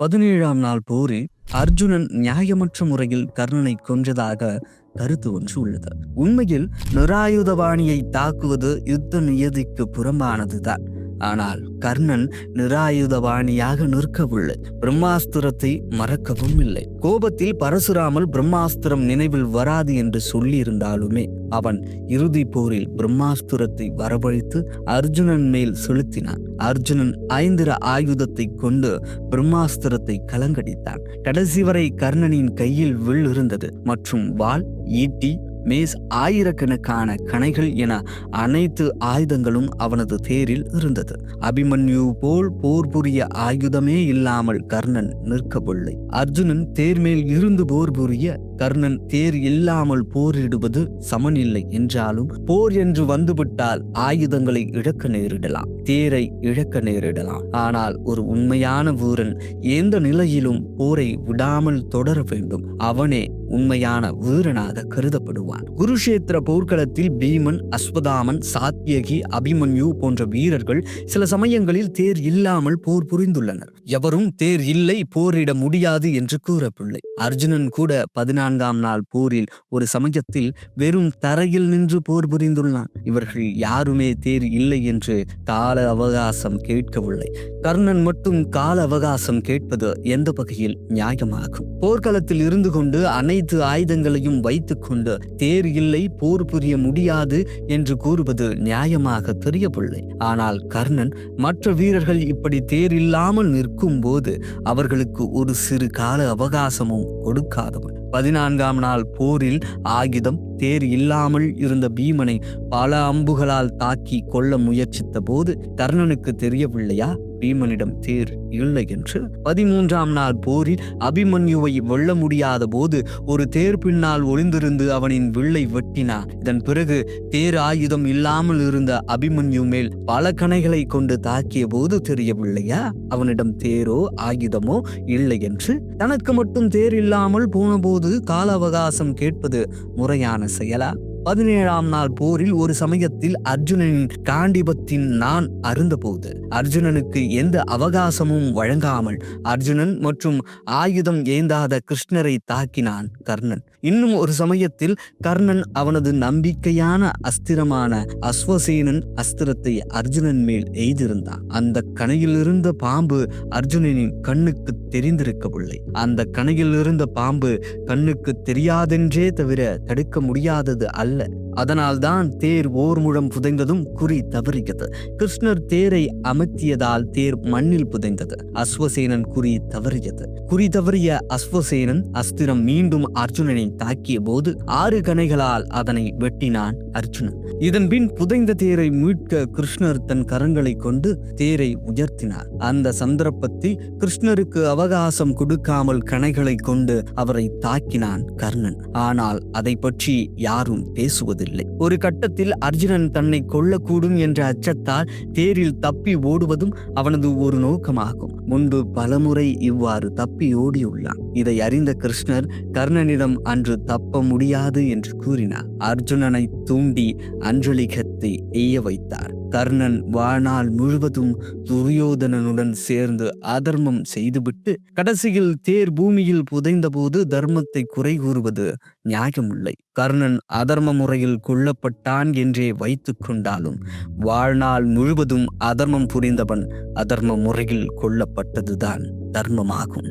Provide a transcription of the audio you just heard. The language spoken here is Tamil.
பதினேழாம் நாள் போரில் அர்ஜுனன் நியாயமற்ற முறையில் கர்ணனை கொன்றதாக கருத்து ஒன்று உள்ளது. உண்மையில் நிராயுதவாணியை தாக்குவது யுத்த நியதிக்கு புறம்பானதுதான். ஆனால் கர்ணன் நிராயுதபாணியாக நிற்கவில்லை பிரம்மாஸ்திரத்தை மறக்கவும் இல்லை. கோபத்தில் பரசுராமல் பிரம்மாஸ்திரம் நினைவில் வராது என்று சொல்லியிருந்தாலுமே அவன் இறுதி போரில் பிரம்மாஸ்திரத்தை வரவழைத்து அர்ஜுனன் மேல் செலுத்தினான். அர்ஜுனன் ஐந்திர ஆயுதத்தை கொண்டு பிரம்மாஸ்திரத்தை கலங்கடித்தான். கடைசி வரை கர்ணனின் கையில் வில் இருந்தது மற்றும் வாள் ஈட்டி மேஸ் ஆயிரக்கணக்கான கணைகள் என அனைத்து ஆயுதங்களும் அவனது தேரில் இருந்தது. அபிமன்யு போல் போர் புரிய ஆயுதமே இல்லாமல் கர்ணன் நிற்கவில்லை. அர்ஜுனன் தேர் மேல் இருந்து போர் புரிய கர்ணன் தேர் இல்லாமல் போரிடுவது சமனில்லை என்றாலும் போர் என்று வந்துவிட்டால் ஆயுதங்களை இழக்க நேரிடலாம் தேரை இழக்க நேரிடலாம். ஆனால் ஒரு உண்மையான வீரன் எந்த நிலையிலும் போரை விடாமல் தொடர வேண்டும். அவனே உண்மையான வீரனாக கருதப்படுவான். குருஷேத்திர போர்க்களத்தில் பீமன் அஸ்வதாமன் சாத்தியகி அபிமன்யு போன்ற வீரர்கள் சில சமயங்களில் தேர் இல்லாமல் போர் புரிந்துள்ளனர். எவரும் தேர் இல்லை போரிட முடியாது என்று கூறவில்லை அர்ஜுனன் கூட பதினான்காம் நாள் போரில் ஒரு சமயத்தில் வெறும் தரையில் நின்று போர் புரிந்துள்ளான். இவர்கள் யாருமே தேர் இல்லை என்று கால அவகாசம் கேட்கவில்லை. கர்ணன் மட்டும் கால அவகாசம் கேட்பது எந்த வகையில் நியாயமாகும்? போர்க்களத்தில் இருந்து கொண்டு அனைத்து ஆயுதங்களையும் வைத்துக்கொண்டு தேர் இல்லை போர் புரிய முடியாது என்று கூறுவது நியாயமாக தெரியவில்லை. ஆனால் கர்ணன் மற்ற வீரர்கள் இப்படி தேர் இல்லாமல் நிற்கும் போது அவர்களுக்கு ஒரு சிறு கால அவகாசமும் கொடுக்காதவன். பதினான்காம் நாள் போரில் ஆயுதம் தேர் இல்லாமல் இருந்த பீமனை பல அம்புகளால் தாக்கி கொல்ல முயற்சித்த போது கர்ணனுக்கு தெரியவில்லையா? பீமனிடம் தேர் இல்லை என்று பதிமூன்றாம் நாள் போரில் அபிமன்யுவை வெல்ல முடியாத போது ஒரு தேர் பின்னால் ஒளிந்திருந்து அவனின் வில்லை வெட்டினான் இதன் பிறகு தேர் ஆயுதம் இல்லாமல் இருந்த அபிமன்யு மேல் பல கணைகளை கொண்டு தாக்கிய போது தெரியவில்லையா? அவனிடம் தேரோ ஆயுதமோ இல்லை என்று. தனக்கு மட்டும் தேர் இல்லாமல் போனபோது கால அவகாசம் கேட்பது முறையான செயலா? பதினேழாம் நாள் போரில் ஒரு சமயத்தில் அர்ஜுனனின் காண்டிபத்தின் நான் அருந்தபோது. அர்ஜுனனுக்கு எந்த அவகாசமும் வழங்காமல் அர்ஜுனன் மற்றும் ஆயுதம் ஏந்தாத கிருஷ்ணரை தாக்கினான் கர்ணன். இன்னும் ஒரு சமயத்தில் கர்ணன் அவனது நம்பிக்கையான அஸ்திரமான அஸ்வசேனன் அஸ்திரத்தை அர்ஜுனன் மேல் எய்திருந்தான். அந்த கணையில் இருந்த பாம்பு அர்ஜுனனின் கண்ணுக்கு தெரிந்திருக்கவில்லை. அந்த கணையில் இருந்த பாம்பு கண்ணுக்கு தெரியாதென்றே தவிர தடுக்க முடியாதது அல்ல العمل அதனால்தான் தேர் ஓர் முழம் புதைந்ததும் குறி தவறியது. கிருஷ்ணர் தேரை அமர்த்தியதால் தேர் மண்ணில் புதைந்தது. அஸ்வசேனன் குறி தவறியது. குறி தவறிய அஸ்வசேனன் அஸ்திரம் மீண்டும் அர்ஜுனனை தாக்கிய போது ஆறு கணைகளால் அதனை வெட்டினான் அர்ஜுனன். இதன்பின் புதைந்த தேரை மீட்க கிருஷ்ணர் தன் கரங்களை கொண்டு தேரை உயர்த்தினார். அந்த சந்தர்ப்பத்தில் கிருஷ்ணருக்கு அவகாசம் கொடுக்காமல் கணைகளை கொண்டு அவரை தாக்கினான் கர்ணன். ஆனால் அதை பற்றி யாரும் பேசுவதில்லை. ஒரு கட்டத்தில் அர்ஜுனன் தன்னை கொல்லக்கூடும் என்ற அச்சத்தால் தேரில் தப்பி ஓடுவதும் அவனது ஒரு நோக்கமாகும். முன்பு பலமுறை இவ்வாறு தப்பி ஓடியுள்ளான். இதை அறிந்த கிருஷ்ணர் கர்ணனிடம் அன்று தப்ப முடியாது என்று கூறினார். அர்ஜுனனை தூண்டி அஞ்சலிகத்தை எய்ய வைத்தார். கர்ணன் வாழ்நாள் முழுவதும் துரியோதனனுடன் சேர்ந்து அதர்மம் செய்துவிட்டு கடைசியில் தேர் பூமியில் புதைந்தபோது தர்மத்தை குறை கூறுவது நியாயமில்லை. கர்ணன் அதர்ம முறையில் கொல்லப்பட்டான் என்றே வைத்து கொண்டாலும் வாழ்நாள் முழுவதும் அதர்மம் புரிந்தவன் அதர்ம முறையில் கொல்லப்பட்டதுதான் தர்மமாகும்.